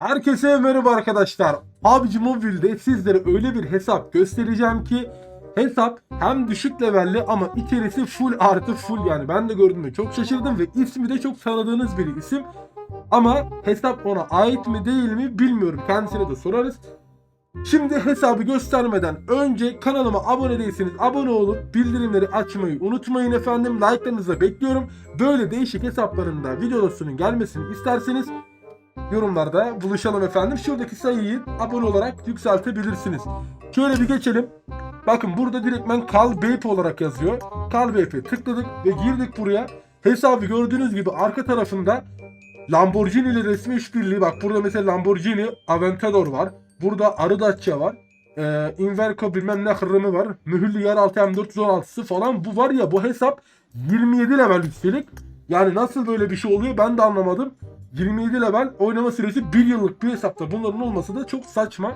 Herkese merhaba arkadaşlar. PUBG Mobile'de sizlere öyle bir hesap göstereceğim ki hesap hem düşük levelli ama içerisi full artı full yani ben de gördüğümde çok şaşırdım ve ismi de çok tanıdığınız bir isim. Ama hesap ona ait mi değil mi bilmiyorum. Kendisine de sorarız. Şimdi hesabı göstermeden önce kanalıma abone değilseniz abone olup bildirimleri açmayı unutmayın efendim. Like'larınızı bekliyorum. Böyle değişik hesaplarında videosunun gelmesini isterseniz yorumlarda buluşalım efendim. Şuradaki sayıyı abone olarak yükseltebilirsiniz. Şöyle bir geçelim. Bakın burada direktmen Kal Beyp olarak yazıyor. Kal Beyp'e tıkladık ve girdik buraya. Hesabı gördüğünüz gibi arka tarafında Lamborghini ile resmi işbirliği. Bak burada mesela Lamborghini Aventador var. Burada Arı var. Ee, Inverco bilmem ne hırrımı var. Mühürlü yeraltı M416'sı falan. Bu var ya bu hesap 27 level üstelik. Yani nasıl böyle bir şey oluyor ben de anlamadım. 27 level oynama süresi 1 yıllık bir hesapta bunların olması da çok saçma.